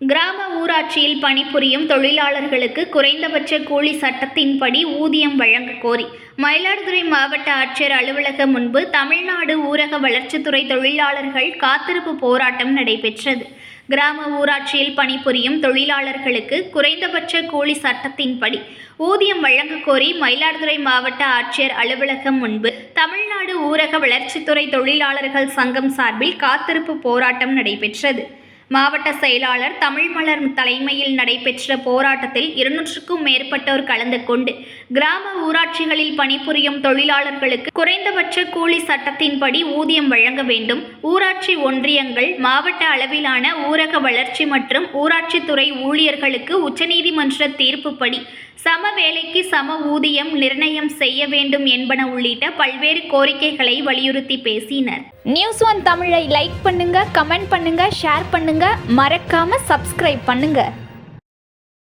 கிராம ஊராட்சியில் பணிபுரியும் தொழிலாளர்களுக்கு குறைந்தபட்ச கூலி சட்டத்தின்படி ஊதியம் வழங்க கோரி மயிலாடுதுறை மாவட்ட ஆட்சியர் அலுவலகம் முன்பு தமிழ்நாடு ஊரக வளர்ச்சித்துறை தொழிலாளர்கள் காத்திருப்பு போராட்டம் நடைபெற்றது. கிராம ஊராட்சியில் பணிபுரியும் தொழிலாளர்களுக்கு குறைந்தபட்ச கூலி சட்டத்தின்படி ஊதியம் வழங்க கோரி மயிலாடுதுறை மாவட்ட ஆட்சியர் அலுவலகம் முன்பு தமிழ்நாடு ஊரக வளர்ச்சித்துறை தொழிலாளர்கள் சங்கம் சார்பில் காத்திருப்பு போராட்டம் நடைபெற்றது. மாவட்ட செயலாளர் தமிழ்மலர் தலைமையில் நடைபெற்ற போராட்டத்தில் இருநூற்றுக்கும் மேற்பட்டோர் கலந்து கொண்டு கிராம ஊராட்சிகளில் பணிபுரியும் தொழிலாளர்களுக்கு குறைந்தபட்ச கூலி சட்டத்தின்படி ஊதியம் வழங்க வேண்டும். ஊராட்சி ஒன்றியங்கள் மாவட்ட அளவிலான ஊரக வளர்ச்சி மற்றும் ஊராட்சித்துறை ஊழியர்களுக்கு உச்சநீதிமன்ற தீர்ப்புப்படி சம வேலைக்கு சம ஊதியம் நிர்ணயம் செய்ய வேண்டும் என்பன உள்ளிட்ட பல்வேறு கோரிக்கைகளை வலியுறுத்தி பேசினர். நியூஸ் ஒன் தமிழை லைக் பண்ணுங்க கமெண்ட் பண்ணுங்க ஷேர் பண்ணுங்க. மறக்காம சப்ஸ்கிரைப் பண்ணுங்க.